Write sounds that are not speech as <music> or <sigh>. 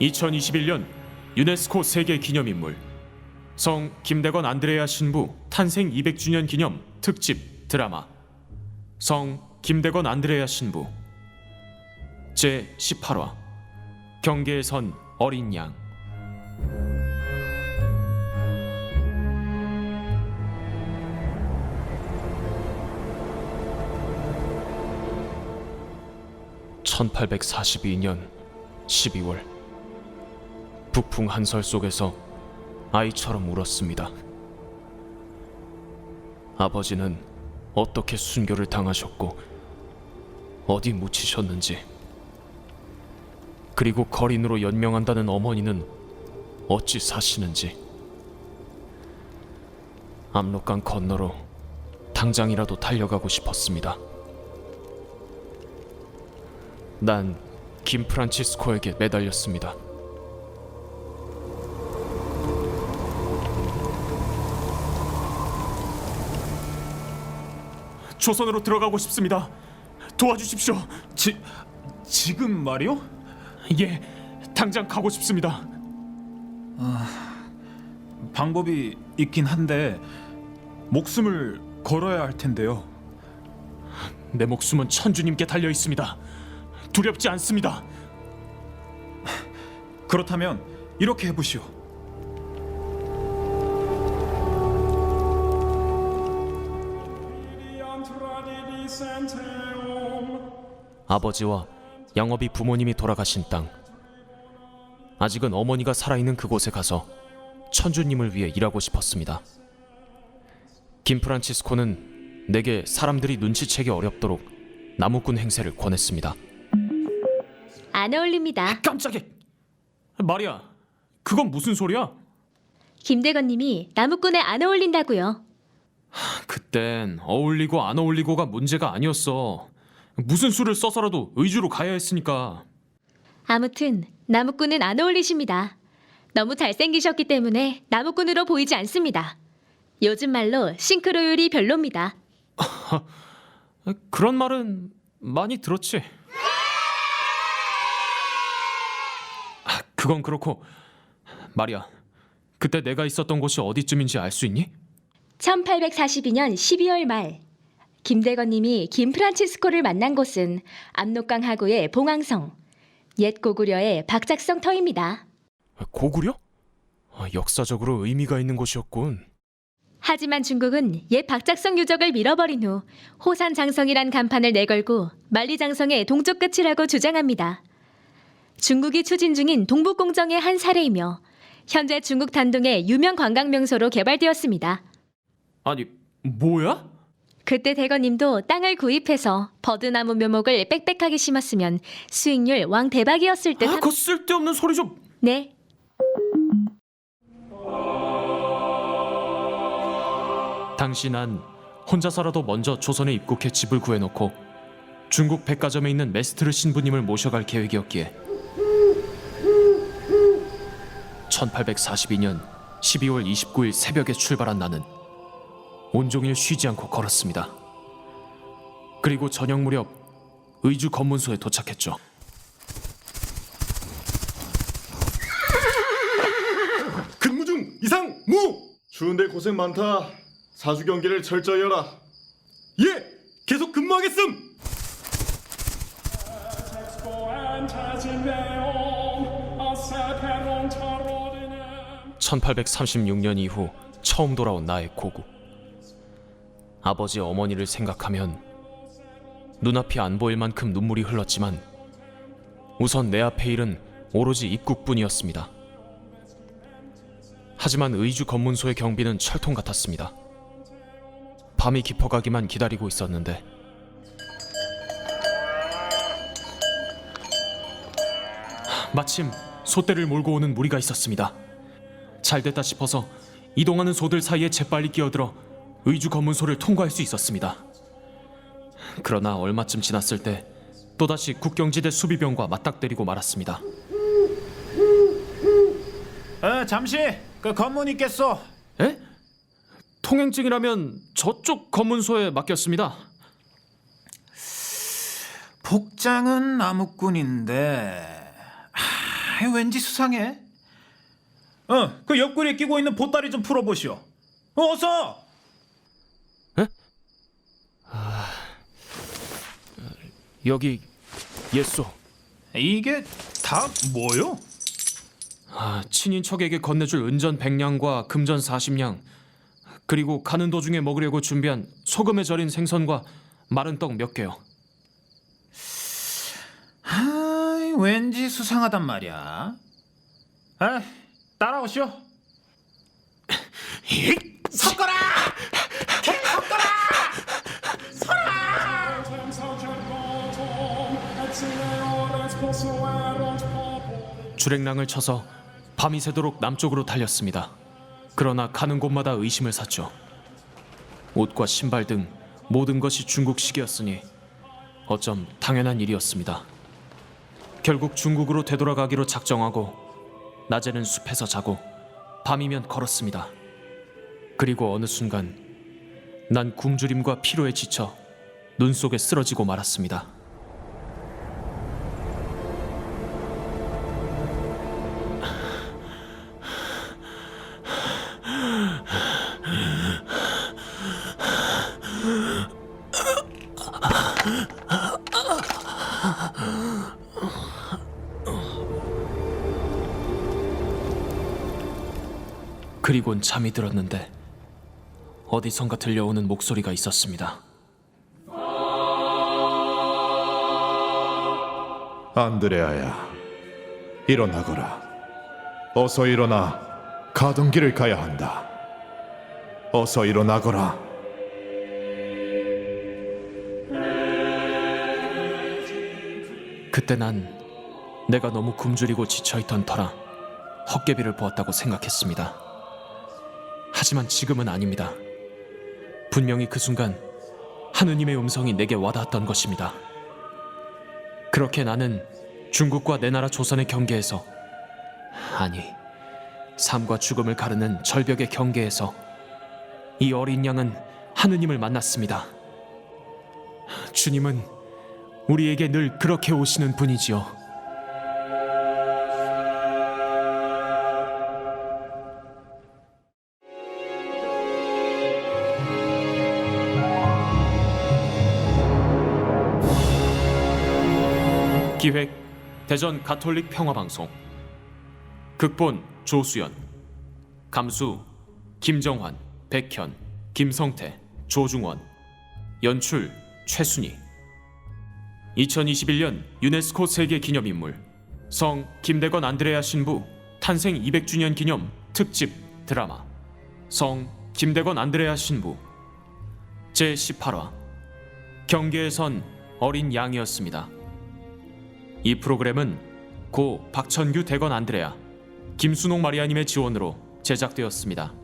2021년 유네스코 세계 기념인물. 성 김대건 안드레아 신부 탄생 200주년 기념 특집 드라마. 성 김대건 안드레아 신부. 제 18화. 경계에 선 어린 양. (1842년 12월) 북풍 한설 속에서 아이처럼 울었습니다. 아버지는 어떻게 순교를 당하셨고 어디 묻히셨는지 그리고 거린으로 연명한다는 어머니는 어찌 사시는지 압록강 건너로 당장이라도 달려가고 싶었습니다. 난 김프란치스코에게 매달렸습니다. 조선으로 들어가고 싶습니다. 도와주십시오. 지 지금 말이요? 예, 당장 가고 싶습니다. 방법이 있긴 한데 목숨을 걸어야 할 텐데요. 내 목숨은 천주님께 달려 있습니다. 두렵지 않습니다. 그렇다면 이렇게 해보시오. 아버지와 양업이 부모님이 돌아가신 땅. 아직은 어머니가 살아있는 그곳에 가서 천주님을 위해 일하고 싶었습니다. 김프란치스코는 내게 사람들이 눈치채기 어렵도록 나무꾼 행세를 권했습니다. 안 어울립니다. 깜짝이야. 마리아, 그건 무슨 소리야? 김대건님이 나무꾼에 안 어울린다고요. 그땐 어울리고 안 어울리고가 문제가 아니었어. 무슨 수를 써서라도 의주로 가야 했으니까. 아무튼 나무꾼은 안 어울리십니다. 너무 잘생기셨기 때문에 나무꾼으로 보이지 않습니다. 요즘 말로 싱크로율이 별로입니다. <laughs> 그런 말은 많이 들었지. 아, 그건 그렇고 마리아, 그때 내가 있었던 곳이 어디쯤인지 알 수 있니? 1842년 12월 말 김대건님이 김프란치스코를 만난 곳은 압록강 하구의 봉황성, 옛 고구려의 박작성 터입니다. 고구려? 아, 역사적으로 의미가 있는 곳이었군. 하지만 중국은 옛 박작성 유적을 밀어버린 후 호산장성이란 간판을 내걸고 만리장성의 동쪽 끝이라고 주장합니다. 중국이 추진 중인 동북공정의 한 사례이며 현재 중국 단동의 유명 관광 명소로 개발되었습니다. 아니, 뭐야? 그때 대건님도 땅을 구입해서 버드나무 묘목을 빽빽하게 심었으면 수익률 왕 대박이었을 듯. 아, 합- 그 쓸데없는 소리 좀. 네, 당시 난 혼자서라도 먼저 조선에 입국해 집을 구해놓고 중국 백화점에 있는 메스트르 신부님을 모셔갈 계획이었기에 1842년 12월 29일 새벽에 출발한 나는 온종일 쉬지 않고 걸었습니다. 그리고 저녁 무렵 의주 검문소에 도착했죠. 근무 중 이상 무 추운데 고생 많다 사주 경기를 철저히 하라 예 계속 근무하겠음 1836년 이후 처음 돌아온 나의 고국. 아버지 어머니를 생각하면 눈앞이 안 보일 만큼 눈물이 흘렀지만 우선 내 앞에 일은 오로지 입국뿐이었습니다. 하지만 의주 검문소의 경비는 철통 같았습니다. 밤이 깊어가기만 기다리고 있었는데 마침 소떼를 몰고 오는 무리가 있었습니다. 잘됐다 싶어서 이동하는 소들 사이에 재빨리 끼어들어 의주 검문소를 통과할 수 있었습니다. 그러나 얼마쯤 지났을 때 또다시 국경지대 수비병과 맞닥뜨리고 말았습니다. 어, 잠시 그 검문 있겠소. 에? 통행증이라면 저쪽 검문소에 맡겼습니다. 복장은 나무꾼인데 하, 왠지 수상해. 어, 그 옆구리에 끼고 있는 보따리 좀 풀어보시오. 어, 어서. 여기 예소. 이게 다 뭐요? 아, 친인척에게 건네줄 은전 100냥과 금전 40냥 그리고 가는 도중에 먹으려고 준비한 소금에 절인 생선과 마른 떡 몇 개요. 아이, 왠지 수상하단 말이야. 아, 따라오시오. <laughs> 섞어라! 주랭랑을 쳐서 밤이 새도록 남쪽으로 달렸습니다. 그러나 가는 곳마다 의심을 샀죠. 옷과 신발 등 모든 것이 중국식이었으니 어쩜 당연한 일이었습니다. 결국 중국으로 되돌아가기로 작정하고 낮에는 숲에서 자고 밤이면 걸었습니다. 그리고 어느 순간 난 굶주림과 피로에 지쳐 눈 속에 쓰러지고 말았습니다. 그리곤 잠이 들었는데 어디선가 들려오는 목소리가 있었습니다. 안드레아야, 일어나거라. 어서 일어나 가던 길을 가야 한다. 어서 일어나거라. 그때 난 내가 너무 굶주리고 지쳐있던 터라 헛개비를 보았다고 생각했습니다. 하지만 지금은 아닙니다. 분명히 그 순간 하느님의 음성이 내게 와닿았던 것입니다. 그렇게 나는 중국과 내 나라 조선의 경계에서 아니 삶과 죽음을 가르는 절벽의 경계에서 이 어린 양은 하느님을 만났습니다. 주님은 우리에게 늘 그렇게 오시는 분이지요. 기획 대전 가톨릭 평화방송. 극본 조수연. 감수 김정환 백현 김성태 조중원. 연출 최순희 2021년 유네스코 세계 기념인물 성 김대건 안드레아 신부 탄생 200주년 기념 특집 드라마 성 김대건 안드레아 신부 제 18화 경계에선 어린 양이었습니다. 이 프로그램은 고 박천규 대건 안드레아 김순옥 마리아님의 지원으로 제작되었습니다.